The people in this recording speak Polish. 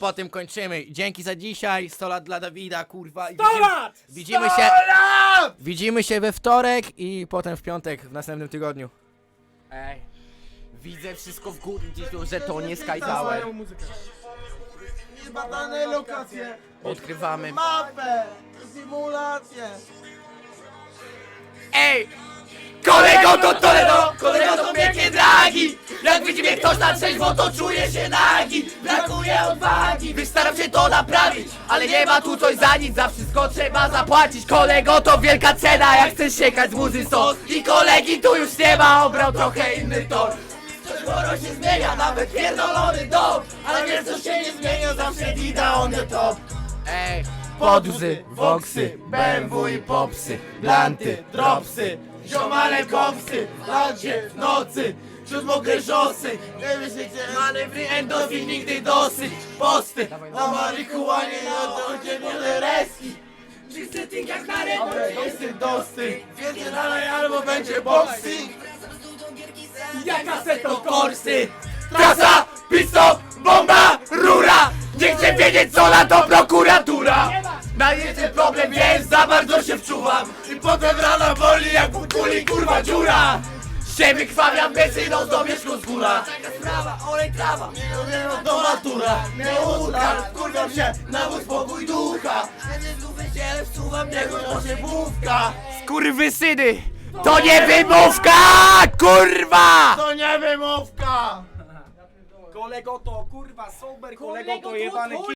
Po tym kończymy. Dzięki za dzisiaj. 100 lat dla Dawida, kurwa. I 100 widzimy- lat! Widzimy się, widzimy się we wtorek i potem w piątek w następnym tygodniu. Ej. Widzę wszystko w górę, gdzieś tu, że to nie Sky Tower. Zbadane lokacje, Odkrywamy. mapę, symulacje. Ej! Kolego to Toledo, kolego to wielkie dragi Jak widzi mnie ktoś na trzeźwo to czuję się nagi. Brakuje odwagi, wystaram się to naprawić. Ale nie ma tu coś za nic, za wszystko trzeba zapłacić. Kolego to wielka cena, jak chcesz siekać z muzy I kolegi tu już nie ma, obrał trochę inny tor sporo się zmienia, nawet pierdolony dom. Ale wiesz co się nie zmienia, zawsze dida on the top Ej, podzy, woksy, BMW i popsy Blanty, dropsy, ziomale kopsy w nocy, wśród mokrej szosy manewry endorfin nigdy dosyć. Posty, na marihuanie, na to nie reski. Setting jak na ręce, jestem dosty Wiecie dalej albo będzie boxing Jak kasetą korsy? Trasa, pistop, bomba, rura. Nie chcę wiedzieć co na to prokuratura. Najwięcej problem jest, za bardzo się wczuwam. I potem rana boli jak u kuli kurwa dziura się wykrwawiam benzyną do wierzchu z góra Taka sprawa, olej trawa Nie wiem, to natura Nie łódka, kurwiam się na mój spokój ducha wycielę, wsuwam niego do siebówka Skurwysyny To nie wymówka, kurwa! To nie wymówka! Kolego to kurwa sober, kolego to to jebany.